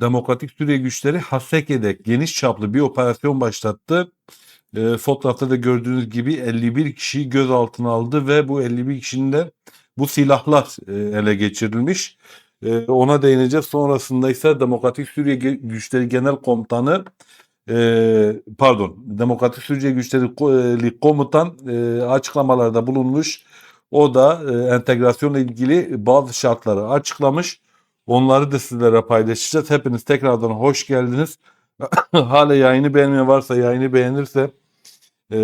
Demokratik Suriye güçleri Haseke'de geniş çaplı bir operasyon başlattı. E, fotoğrafta da gördüğünüz gibi 51 kişiyi gözaltına aldı ve bu 51 kişinin de bu silahlar e, ele geçirilmiş. E, ona değineceğiz. Sonrasında ise Demokratik Suriye Güçleri Genel Komutanı e, pardon Demokratik Suriye Güçleri e, Komutan e, açıklamalarda bulunmuş. O da e, entegrasyonla ilgili bazı şartları açıklamış. Onları da sizlere paylaşacağız. Hepiniz tekrardan hoş geldiniz. Hala yayını beğenmeyen varsa yayını beğenirse e,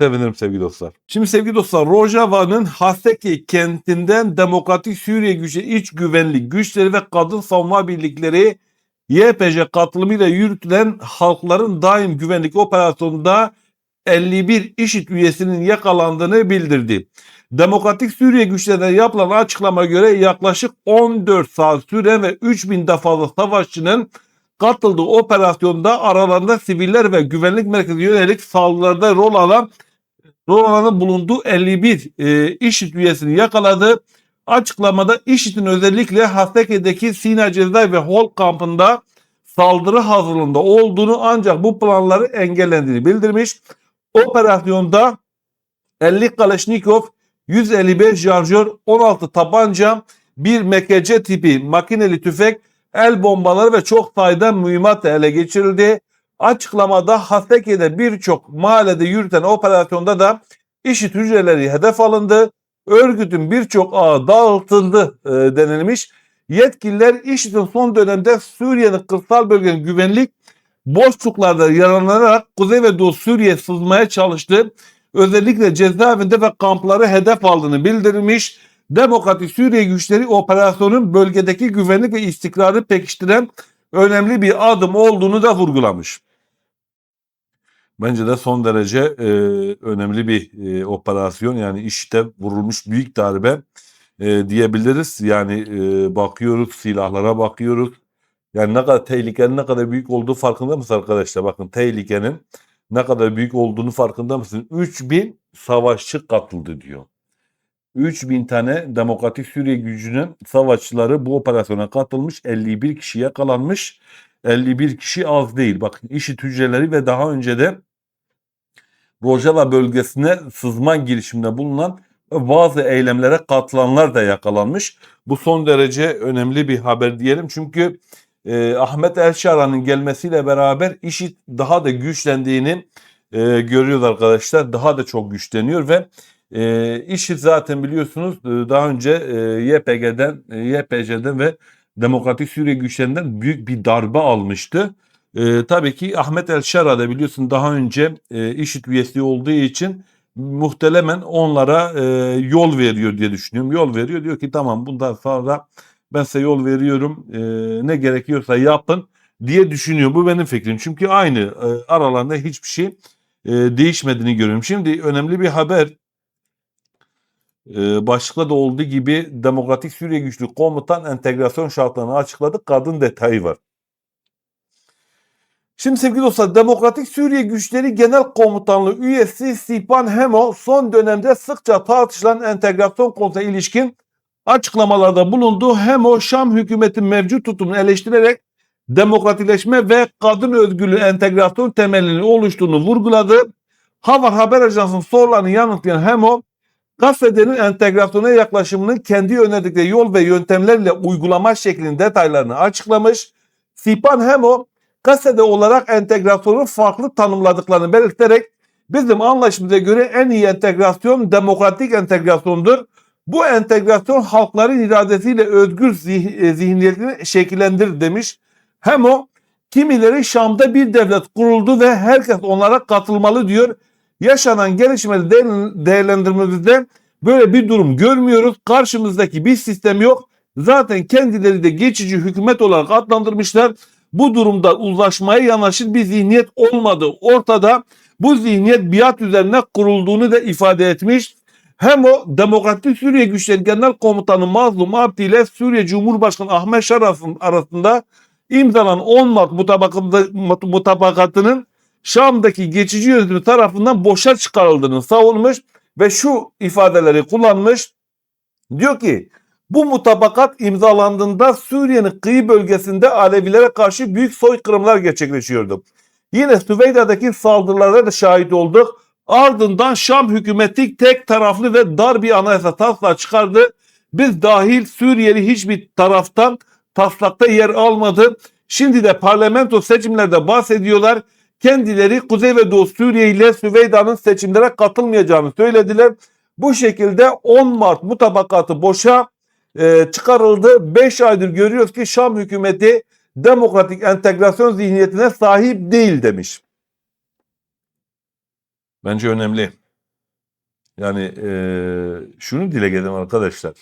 sevinirim sevgili dostlar. Şimdi sevgili dostlar Rojava'nın Haseki kentinden Demokratik Suriye Gücü iç güvenlik güçleri ve kadın savunma birlikleri YPJ katılımıyla yürütülen halkların daim güvenlik operasyonunda 51 IŞİD üyesinin yakalandığını bildirdi. Demokratik Suriye güçlerine yapılan açıklama göre yaklaşık 14 saat süren ve 3000'de fazla savaşçının katıldığı operasyonda aralarında siviller ve güvenlik merkezi yönelik saldırılarda rol alan rol alanın bulunduğu 51 e, IŞİD üyesini yakaladı. Açıklamada IŞİD'in özellikle Haseke'deki Sina Cezayir ve Hol kampında saldırı hazırlığında olduğunu ancak bu planları engellendiğini bildirmiş. Operasyonda 50 Kalashnikov, 155 şarjör, 16 tabanca, bir MKC tipi makineli tüfek, el bombaları ve çok sayıda mühimmat ele geçirildi. Açıklamada Haseke'de birçok mahallede yürüten operasyonda da IŞİD hücreleri hedef alındı. Örgütün birçok ağı dağıtıldı e, denilmiş. Yetkililer IŞİD'in son dönemde Suriye'nin kırsal bölgenin güvenlik boşluklarda yararlanarak Kuzey ve Doğu Suriye sızmaya çalıştı. Özellikle cezaevinde ve kampları hedef aldığını bildirmiş. Demokratik Suriye güçleri operasyonun bölgedeki güvenlik ve istikrarı pekiştiren önemli bir adım olduğunu da vurgulamış. Bence de son derece e, önemli bir e, operasyon yani işte vurulmuş büyük darbe e, diyebiliriz. Yani e, bakıyoruz silahlara bakıyoruz. Yani ne kadar tehlikenin ne kadar büyük olduğu farkında mısınız arkadaşlar? Bakın tehlikenin ne kadar büyük olduğunu farkında mısınız? 3000 savaşçı katıldı diyor. 3000 tane Demokratik Suriye gücünün savaşçıları bu operasyona katılmış. 51 kişi yakalanmış. 51 kişi az değil. Bakın IŞİD hücreleri ve daha önce de Rojava bölgesine sızma girişiminde bulunan bazı eylemlere katılanlar da yakalanmış. Bu son derece önemli bir haber diyelim. Çünkü e, Ahmet Elşara'nın gelmesiyle beraber IŞİD daha da güçlendiğini e, görüyoruz arkadaşlar. Daha da çok güçleniyor ve e, IŞİD zaten biliyorsunuz e, daha önce e, YPG'den, e, YPJ'den ve Demokratik Suriye güçlerinden büyük bir darbe almıştı. E, tabii ki Ahmet El-Şara da biliyorsun daha önce e, IŞİD üyesi olduğu için muhtemelen onlara e, yol veriyor diye düşünüyorum. Yol veriyor diyor ki tamam bundan sonra ben size yol veriyorum e, ne gerekiyorsa yapın diye düşünüyor. Bu benim fikrim. Çünkü aynı e, aralarında hiçbir şey e, değişmediğini görüyorum. Şimdi önemli bir haber e, başlıkta da olduğu gibi Demokratik Suriye Güçlü Komutan entegrasyon şartlarını açıkladı. Kadın detayı var. Şimdi sevgili dostlar Demokratik Suriye Güçleri Genel Komutanlığı üyesi Sipan Hemo son dönemde sıkça tartışılan entegrasyon konusuna ilişkin açıklamalarda bulundu. Hemo Şam hükümetin mevcut tutumunu eleştirerek demokratikleşme ve kadın özgürlüğü entegrasyon temelini oluştuğunu vurguladı. Havar Haber Ajansı'nın sorularını yanıtlayan Hemo, gazetelerin entegrasyona yaklaşımının kendi önerdikleri yol ve yöntemlerle uygulama şeklinin detaylarını açıklamış. Sipan Hemo, gazetede olarak entegrasyonu farklı tanımladıklarını belirterek bizim anlaşımıza göre en iyi entegrasyon demokratik entegrasyondur. Bu entegrasyon halkların iradesiyle özgür e, zihniyetini şekillendirir demiş. Hem o kimileri Şam'da bir devlet kuruldu ve herkes onlara katılmalı diyor. Yaşanan gelişmeleri değer- değerlendirmemizde böyle bir durum görmüyoruz. Karşımızdaki bir sistem yok. Zaten kendileri de geçici hükümet olarak adlandırmışlar. Bu durumda uzlaşmaya yanaşır bir zihniyet olmadı. Ortada bu zihniyet biat üzerine kurulduğunu da ifade etmiş. Hem o Demokratik Suriye Güçleri Genel Komutanı Mazlum Abdi ile Suriye Cumhurbaşkanı Ahmet Şaraf'ın arasında imzalanan 10 Mart mutabakatının Şam'daki geçici yönetimi tarafından boşa çıkarıldığını savunmuş ve şu ifadeleri kullanmış. Diyor ki Bu mutabakat imzalandığında Suriye'nin kıyı bölgesinde Alevilere karşı büyük soykırımlar gerçekleşiyordu. Yine Süveyda'daki saldırılara da şahit olduk. Ardından Şam hükümeti tek taraflı ve dar bir anayasa taslağı çıkardı. Biz dahil Suriyeli hiçbir taraftan taslakta yer almadı. Şimdi de parlamento seçimlerde bahsediyorlar. Kendileri Kuzey ve Doğu Suriye ile Süveyda'nın seçimlere katılmayacağını söylediler. Bu şekilde 10 Mart mutabakatı boşa e, çıkarıldı. 5 aydır görüyoruz ki Şam hükümeti demokratik entegrasyon zihniyetine sahip değil demiş. Bence önemli. Yani e, şunu dile getireyim arkadaşlar.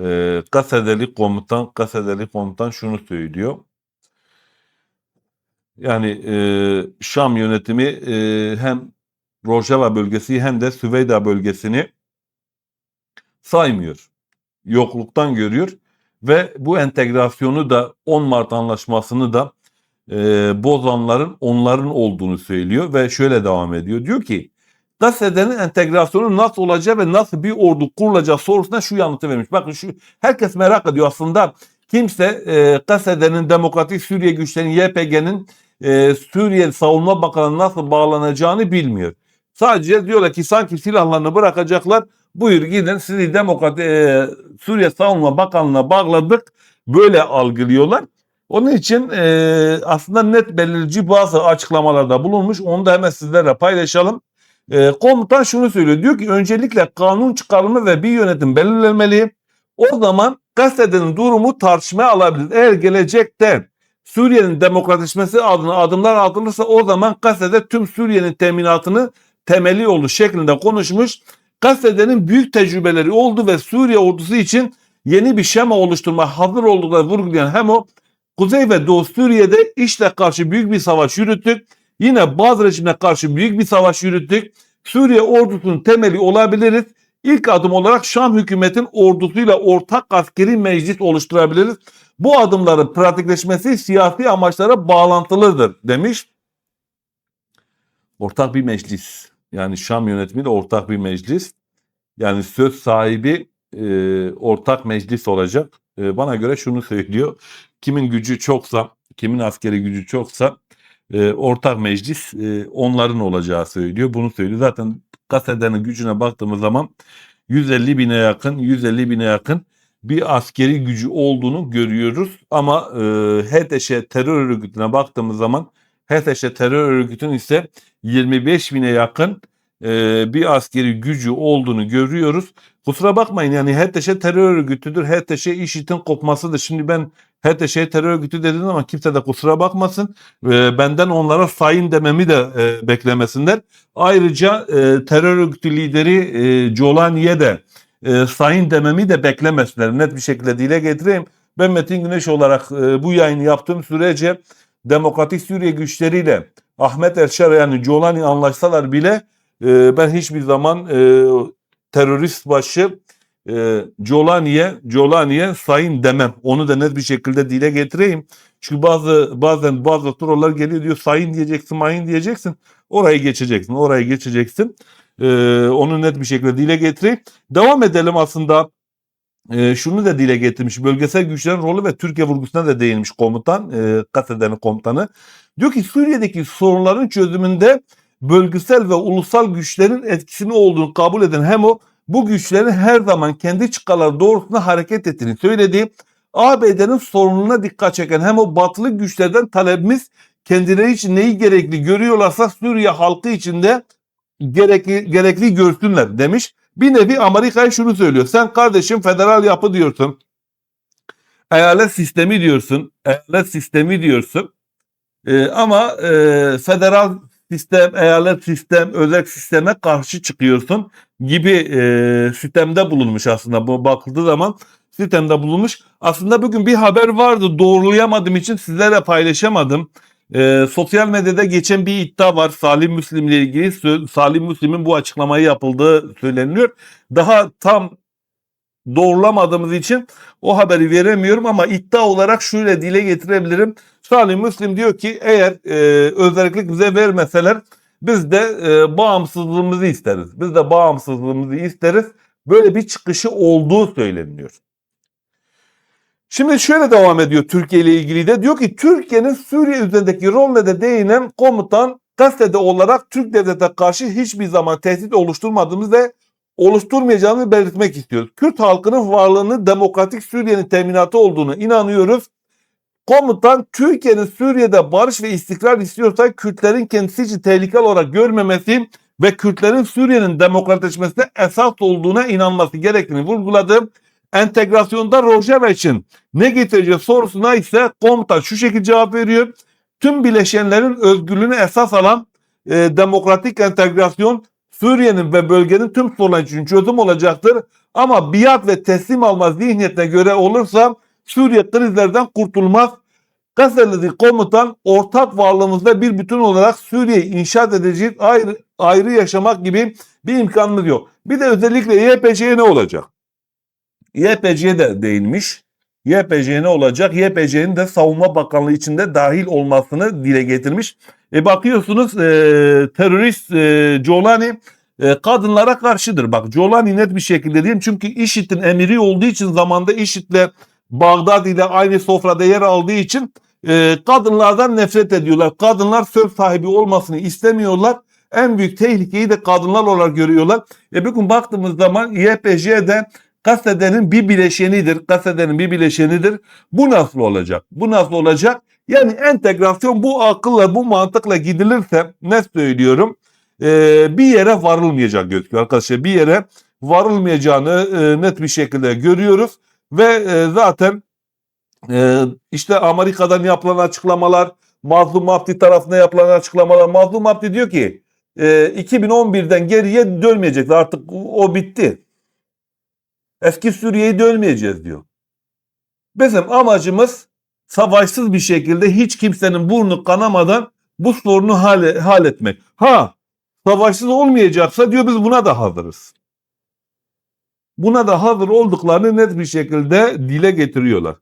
E, Kasedeli komutan, Kasedeli komutan şunu söylüyor. Yani e, Şam yönetimi e, hem Rojava bölgesi hem de Süveyda bölgesini saymıyor. Yokluktan görüyor ve bu entegrasyonu da 10 Mart anlaşmasını da e, bozanların onların olduğunu söylüyor ve şöyle devam ediyor. Diyor ki Gazze'nin entegrasyonu nasıl olacak ve nasıl bir ordu kurulacak sorusuna şu yanıtı vermiş. Bakın şu herkes merak ediyor aslında kimse e, Gazze'nin Demokratik Suriye güçlerinin YPG'nin e, Suriye Savunma Bakanı nasıl bağlanacağını bilmiyor. Sadece diyorlar ki sanki silahlarını bırakacaklar. Buyur gidin sizi Demokrat e, Suriye Savunma Bakanlığı'na bağladık. Böyle algılıyorlar. Onun için e, aslında net belirleyici bazı açıklamalarda bulunmuş. Onu da hemen sizlerle paylaşalım. E, komutan şunu söylüyor. Diyor ki öncelikle kanun çıkarımı ve bir yönetim belirlenmeli. O zaman gazetenin durumu tartışmaya alabilir. Eğer gelecekte Suriye'nin demokratikleşmesi adına adımlar atılırsa o zaman gazetede tüm Suriye'nin teminatını temeli olur şeklinde konuşmuş. Gazetenin büyük tecrübeleri oldu ve Suriye ordusu için yeni bir şema oluşturma hazır olduklarını vurgulayan hem o Kuzey ve Doğu Suriye'de işle karşı büyük bir savaş yürüttük. Yine bazı rejimle karşı büyük bir savaş yürüttük. Suriye ordusunun temeli olabiliriz. İlk adım olarak Şam hükümetin ordusuyla ortak askeri meclis oluşturabiliriz. Bu adımların pratikleşmesi siyasi amaçlara bağlantılıdır demiş. Ortak bir meclis. Yani Şam yönetimi de ortak bir meclis. Yani söz sahibi e, ortak meclis olacak. E, bana göre şunu söylüyor. Kimin gücü çoksa, kimin askeri gücü çoksa e, ortak meclis e, onların olacağı söylüyor. Bunu söylüyor. Zaten gazetenin gücüne baktığımız zaman 150 bine yakın, 150 bine yakın bir askeri gücü olduğunu görüyoruz. Ama e, HTŞ terör örgütüne baktığımız zaman HTŞ terör örgütünün ise 25 bine yakın e, bir askeri gücü olduğunu görüyoruz. Kusura bakmayın yani HTŞ terör örgütüdür. HTŞ IŞİD'in kopmasıdır. Şimdi ben HTŞ terör örgütü dedim ama kimse de kusura bakmasın. E, benden onlara sayın dememi de e, beklemesinler. Ayrıca e, terör örgütü lideri e, Jolani'ye de e, sayın dememi de beklemesinler. Net bir şekilde dile getireyim. Ben Metin Güneş olarak e, bu yayını yaptığım sürece Demokratik Suriye güçleriyle Ahmet Elşar yani Jolani anlaşsalar bile e, ben hiçbir zaman e, terörist başı e, Jolani'ye Jolani'ye sayın demem. Onu da net bir şekilde dile getireyim. Çünkü bazı bazen bazı trollar geliyor diyor sayın diyeceksin, mayın diyeceksin. Orayı geçeceksin, orayı geçeceksin. E, onu net bir şekilde dile getireyim. Devam edelim aslında. E, şunu da dile getirmiş. Bölgesel güçlerin rolü ve Türkiye vurgusuna da değinmiş komutan, e, gazetenin komutanı. Diyor ki Suriye'deki sorunların çözümünde bölgesel ve ulusal güçlerin etkisini olduğunu kabul eden hem o bu güçlerin her zaman kendi çıkarları doğrultusunda hareket ettiğini söyledi. ABD'nin sorununa dikkat çeken hem o batılı güçlerden talebimiz kendileri için neyi gerekli görüyorlarsa Suriye halkı için de gerekli, gerekli görsünler demiş. Bir nevi Amerika'ya şunu söylüyor. Sen kardeşim federal yapı diyorsun. Eyalet sistemi diyorsun. Eyalet sistemi diyorsun. Ee, ama e, federal sistem, eyalet sistem, özel sisteme karşı çıkıyorsun gibi e, sistemde bulunmuş aslında bu bakıldığı zaman sistemde bulunmuş. Aslında bugün bir haber vardı doğrulayamadığım için sizlerle paylaşamadım. E, sosyal medyada geçen bir iddia var Salim Müslim ile ilgili. Salim Müslim'in bu açıklamayı yapıldığı söyleniyor. Daha tam doğrulamadığımız için o haberi veremiyorum ama iddia olarak şöyle dile getirebilirim. Salim Müslim diyor ki eğer e, özellik bize vermeseler biz de e, bağımsızlığımızı isteriz. Biz de bağımsızlığımızı isteriz. Böyle bir çıkışı olduğu söyleniyor. Şimdi şöyle devam ediyor Türkiye ile ilgili de. Diyor ki Türkiye'nin Suriye üzerindeki rolüne de değinen komutan gazetede olarak Türk devlete karşı hiçbir zaman tehdit oluşturmadığımız ve oluşturmayacağımızı belirtmek istiyoruz. Kürt halkının varlığını demokratik Suriye'nin teminatı olduğunu inanıyoruz. Komutan Türkiye'nin Suriye'de barış ve istikrar istiyorsa Kürtlerin kendisi için tehlikeli olarak görmemesi ve Kürtlerin Suriye'nin demokratikleşmesine esas olduğuna inanması gerektiğini vurguladı. Entegrasyonda Rojava için ne getireceği sorusuna ise komutan şu şekilde cevap veriyor. Tüm bileşenlerin özgürlüğünü esas alan e, demokratik entegrasyon Suriye'nin ve bölgenin tüm sorunları için çözüm olacaktır. Ama biat ve teslim alma zihniyetine göre olursa Suriye krizlerden kurtulmaz. Gazetedeki komutan ortak varlığımızda bir bütün olarak Suriye'yi inşaat edecek ayrı, ayrı yaşamak gibi bir imkanımız yok. Bir de özellikle YPC'ye ne olacak? YPC'ye de değinmiş. YPC ne olacak? YPC'nin de Savunma Bakanlığı içinde dahil olmasını dile getirmiş. E bakıyorsunuz e, terörist e, Jolani e, kadınlara karşıdır. Bak Jolani net bir şekilde diyeyim. Çünkü IŞİD'in emiri olduğu için zamanda IŞİD'le Bağdat ile aynı sofrada yer aldığı için e, kadınlardan nefret ediyorlar. Kadınlar söz sahibi olmasını istemiyorlar. En büyük tehlikeyi de kadınlar olarak görüyorlar. E bugün baktığımız zaman YPG de gazetenin bir bileşenidir. Gazetenin bir bileşenidir. Bu nasıl olacak? Bu nasıl olacak? Yani entegrasyon bu akılla, bu mantıkla gidilirse ne söylüyorum? Ee, bir yere varılmayacak gözüküyor arkadaşlar. Bir yere varılmayacağını e, net bir şekilde görüyoruz. Ve e, zaten e, işte Amerika'dan yapılan açıklamalar, Mazlum Abdi tarafına yapılan açıklamalar. Mazlum Abdi diyor ki e, 2011'den geriye dönmeyecek artık o bitti. Eski Suriye'ye dönmeyeceğiz diyor. Bizim amacımız savaşsız bir şekilde hiç kimsenin burnu kanamadan bu sorunu hal, halletmek. Ha savaşsız olmayacaksa diyor biz buna da hazırız. Buna da hazır olduklarını net bir şekilde dile getiriyorlar.